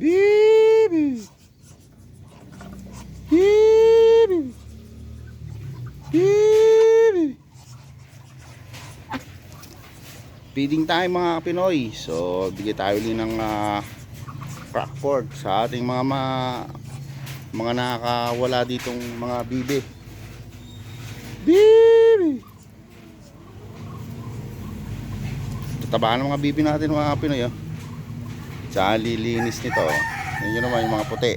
Bibi! Bibi! Bibi! Feeding tayo mga Pinoy. So, bigay tayo ulit ng ah, crack pork sa ating mga ma mga nakakawala ditong mga bibi. Bibi! Tatabaan ng mga bibi natin mga Pinoy. Oh. Tsaka lilinis nito. Yan yun naman yung mga puti.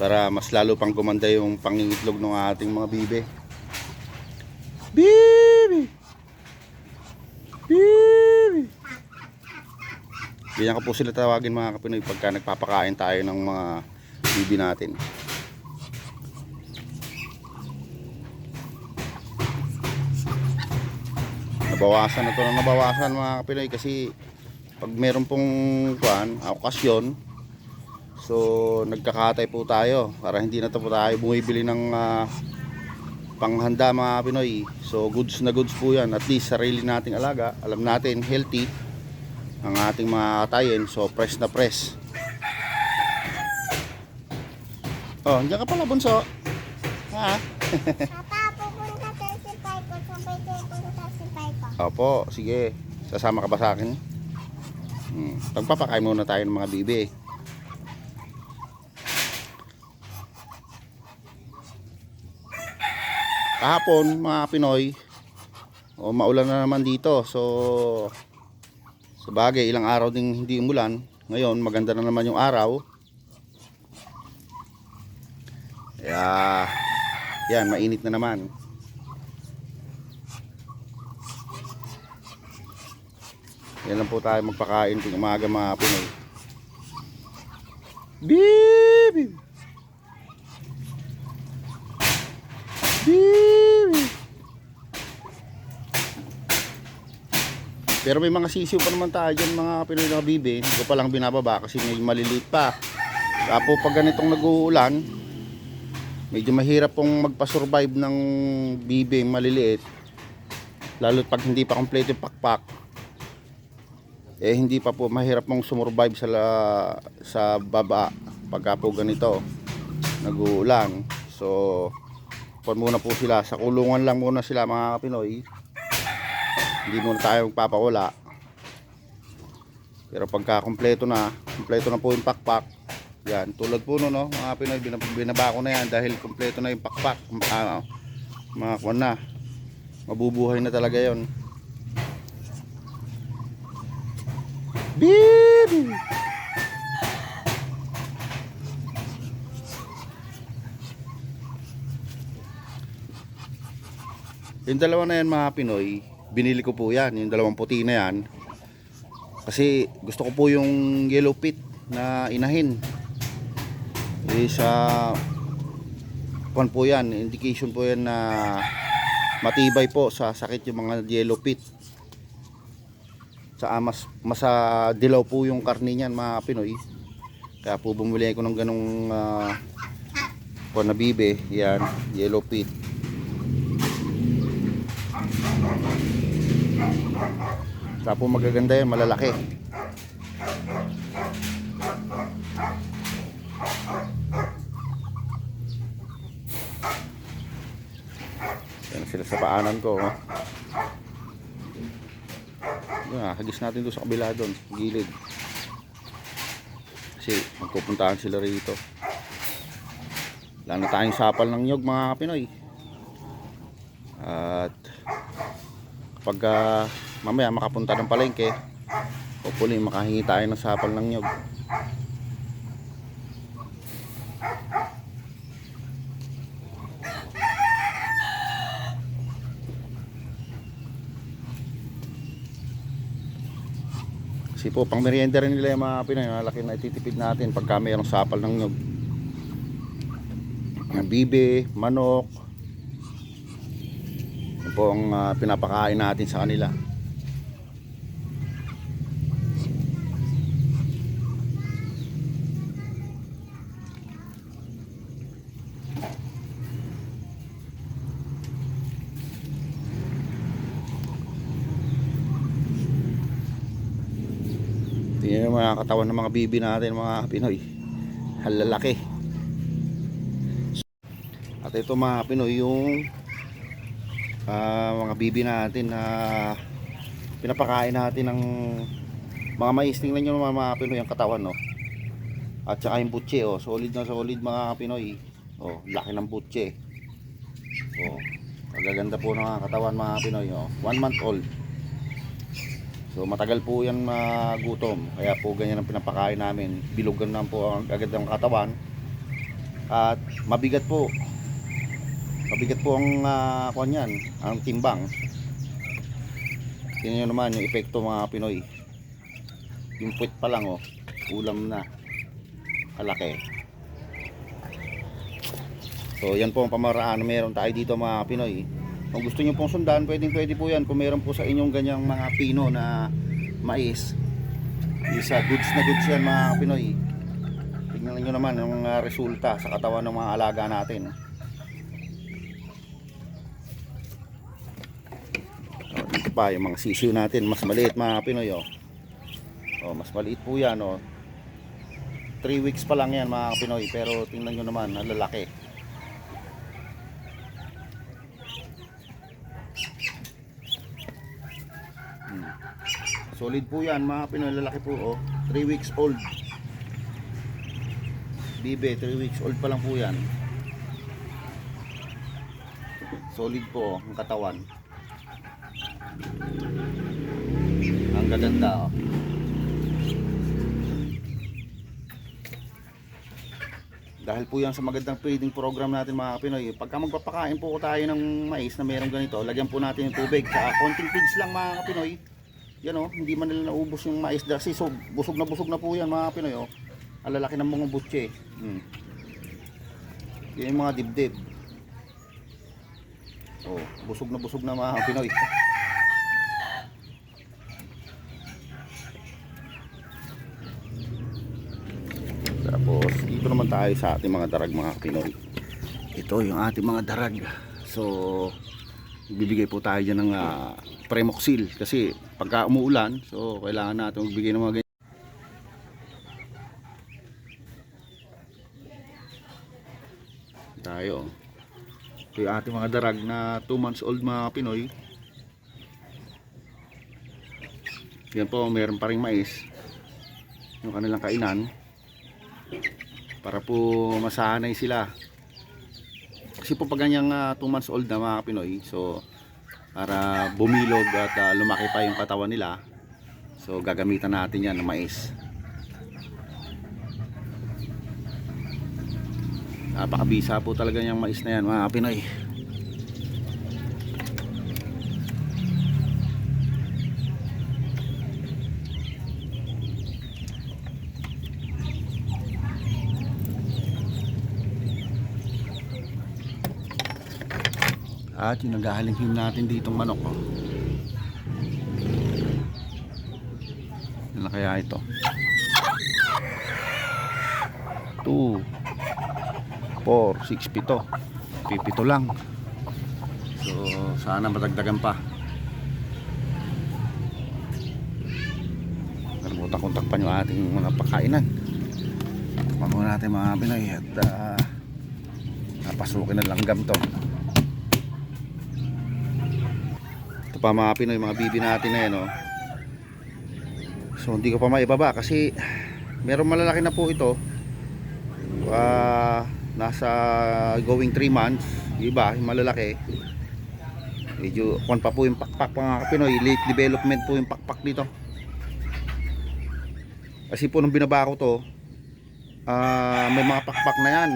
Para mas lalo pang gumanda yung pangingitlog ng ating mga bibi. Bibi! Bibi! Ganyan ko po sila tawagin mga kapinoy pagka nagpapakain tayo ng mga bibi natin. Nabawasan na to na nabawasan mga kapinoy kasi pag meron pong kuan, okasyon so nagkakatay po tayo para hindi na po tayo bumibili ng ah, panghanda mga Pinoy. So goods na goods po yan at least sarili nating alaga. Alam natin healthy ang ating mga katayin so press na press oh hindi ka pala bunso. Ha Opo, sige. Sasama ka ba sa akin? Hmm. Pagpapakain muna tayo ng mga bibi. Kahapon, mga Pinoy, o maulan na naman dito. So, sa bagay, ilang araw ding hindi umulan. Ngayon, maganda na naman yung araw. Kaya, yan, mainit na naman. Yan lang po tayo magpakain tuwing umaga mga Pinoy. Bibi! Bibi! Pero may mga sisiw pa naman tayo dyan mga Pinoy na bibi. Hindi ko palang binababa kasi may maliliit pa. Tapo pag ganitong nag-uulan, medyo mahirap pong magpa-survive ng bibi maliliit. Lalo pag hindi pa kompleto yung pakpak eh hindi pa po mahirap mong sumurvive sa la, sa baba pagka po ganito nag-uulan so pon muna po sila. Sa kulungan lang muna sila mga Pinoy. Hindi muna tayo magpapawala. Pero pagka kompleto na kompleto na po yung pakpak. Yan tulad po no, no mga Pinoy binab- binaba ko na yan dahil kompleto na yung pakpak. Ah, mga kwan na mabubuhay na talaga yon Bibi! Yung dalawa na yan mga Pinoy, binili ko po yan, yung dalawang puti na yan. Kasi gusto ko po yung yellow pit na inahin. Eh sa kwan po yan, indication po yan na matibay po sa sakit yung mga yellow pit sa mas masa dilaw po yung karne niyan mga Pinoy. Kaya po bumili ko ng ganong uh, na bibe yan yellow pit. Kaya po magaganda yan malalaki. Yan sila sa paanan ko oh. Ah, hagis natin doon sa kabila doon, gilid. Kasi magpupuntahan sila rito. Wala tayong sapal ng nyog mga Pinoy. At kapag ah, mamaya makapunta ng palengke, hopefully makahingi tayo ng sapal ng nyog. Kasi po, pang merienda rin nila yung mga Pinoy, malaki na ititipid natin pagka mayroong sapal ng nyog. Bibe, manok. Yan po ang ah, pinapakain natin sa kanila. Tingnan yung mga katawan ng mga bibi natin mga Pinoy. Halalaki. At ito mga Pinoy yung ah, mga bibi natin na pinapakain natin ng mga mais. Tingnan nyo mga, mga Pinoy ang katawan no. At saka yung butche oh, solid na solid mga Pinoy. Oh, laki ng butche. Oh, kagaganda po ng katawan mga Pinoy oh. One month old. So matagal po yan magutom. Kaya po ganyan ang pinapakain namin. Bilugan naman po ang agad ng katawan. At mabigat po. Mabigat po ang uh, yan, ang timbang. Nyo naman yung epekto mga Pinoy. Yung puwit pa lang oh, ulam na. Kalaki. So yan po ang pamaraan na meron tayo dito mga Pinoy. Kung gusto niyo pong sundan, pwedeng pwede po yan. Kung meron po sa inyong ganyang mga pino na mais. Isa goods na goods yan mga Pinoy. Tingnan niyo naman ang uh, resulta sa katawan ng mga alaga natin. Oh, dito pa yung mga sisiw natin, mas maliit mga Pinoy oh. Oh, mas maliit po yan oh. 3 weeks pa lang yan mga Pinoy pero tingnan nyo naman, ang lalaki. Hmm. Solid po yan mga Pinoy, lalaki po oh. 3 weeks old. Bibe, 3 weeks old pa lang po yan. Solid po oh, ang katawan. Ang gaganda oh. Dahil po yan sa magandang feeding program natin mga Pinoy, pagka magpapakain po tayo ng mais na mayroong ganito, lagyan po natin yung tubig. Sa konting feeds lang mga Pinoy. Yan oh, hindi man nila naubos yung mais kasi so, busog na busog na po yan mga Pinoy oh. Ang lalaki ng mga butche. Hmm. Yan yung mga dibdib. Oh, busog na busog na mga Pinoy. Tapos dito naman tayo sa ating mga darag mga Pinoy. Ito yung ating mga darag. So bibigay po tayo dyan ng ah, Premoxil kasi pagka umuulan so kailangan natin magbigay ng mga ganyan. Tayo. Ito yung ating mga darag na 2 months old mga Pinoy. Yan po, meron pa rin mais. Yung kanilang kainan para po masanay sila kasi po pag ganyang 2 months old na mga Pinoy so para bumilog at ah, lumaki pa yung katawan nila. So gagamitan natin yan ng mais. Napakabisa po talaga yung mais na yan mga Pinoy At yung naghahalinghin natin ditong manok. Oh. Ano kaya ito? 2 4, 6, 7 Pipito lang. So sana matagdagan pa. Kalimutan kong takpan yung ating mga pakainan. Takpan muna natin mga Pinoy. At uh, napasukin na langgam to ito pa mga Pinoy mga bibi natin na yan oh. so hindi ko pa maibaba kasi meron malalaki na po ito. Ah, nasa going 3 months. Iba yung malalaki. Medyo kon pa po yung pakpak mga Pinoy. Late development po yung pakpak dito. Kasi po nung binaba ko to ah, may mga pakpak na yan.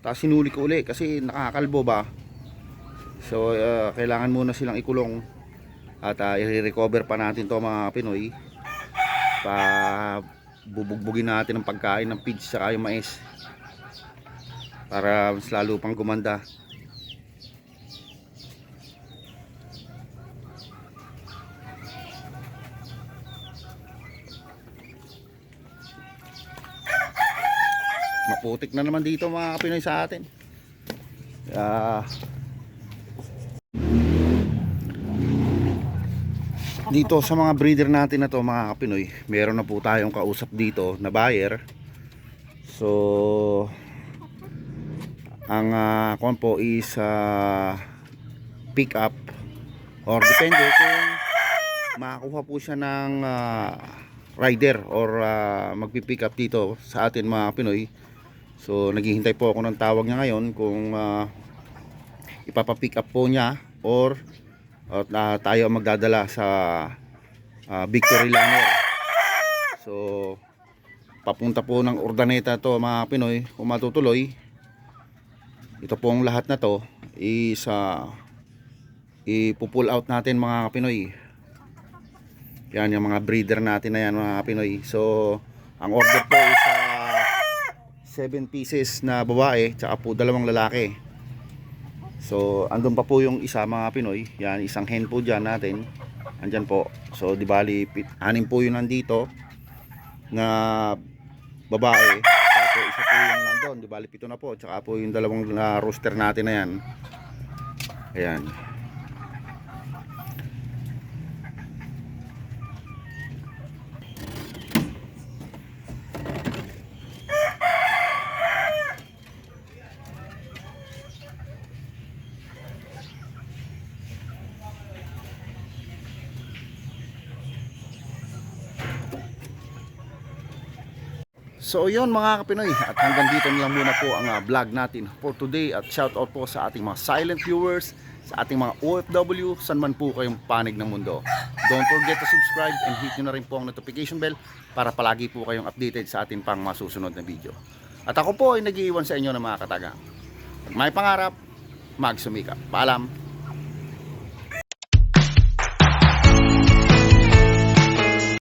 Tapos sinuli ko uli kasi nakakalbo ba So uh, kailangan muna silang ikulong at uh, i-recover pa natin to mga Pinoy. Pa bubugbugin natin ang pagkain ng pigs sa yung mais. Para mas lalo pang gumanda. Maputik na naman dito mga Pinoy sa atin. Ah, dito sa mga breeder natin na to mga kapinoy meron na po tayong kausap dito na buyer. So ang uh, kung po is ah, pick up or depende kung makakuha po siya ng ah, rider or ah, magpipick up dito sa atin mga Pinoy so naghihintay po ako ng tawag niya ngayon kung ah, ipapapick up po niya or at ah, tayo ang magdadala sa ah, Victory Lanner so papunta po ng Urdaneta to mga Pinoy kung matutuloy. Ito pong lahat na to is uh, ipupull out natin mga Pinoy. Yan yung mga breeder natin na yan mga Pinoy. So ang order po is 7 pieces na babae tsaka po dalawang lalaki so andun pa po yung isa mga Pinoy. Yan isang hen po dyan natin. Andyan po. So di bali anim po yun nandito na babae. Po isa po yung nandun. Di bali pito na po. Tsaka po yung dalawang na rooster natin na yan. Ayan So yun mga kapinoy at hanggang dito na lang muna po ang ah, vlog natin for today at shout out po sa ating mga silent viewers, sa ating mga OFW, saan man po kayong panig ng mundo. Don't forget to subscribe and hit nyo na rin po ang notification bell para palagi po kayong updated sa ating pang masusunod na video. At ako po ay nag-iiwan sa inyo ng mga kataga. At may pangarap, magsumika. Paalam!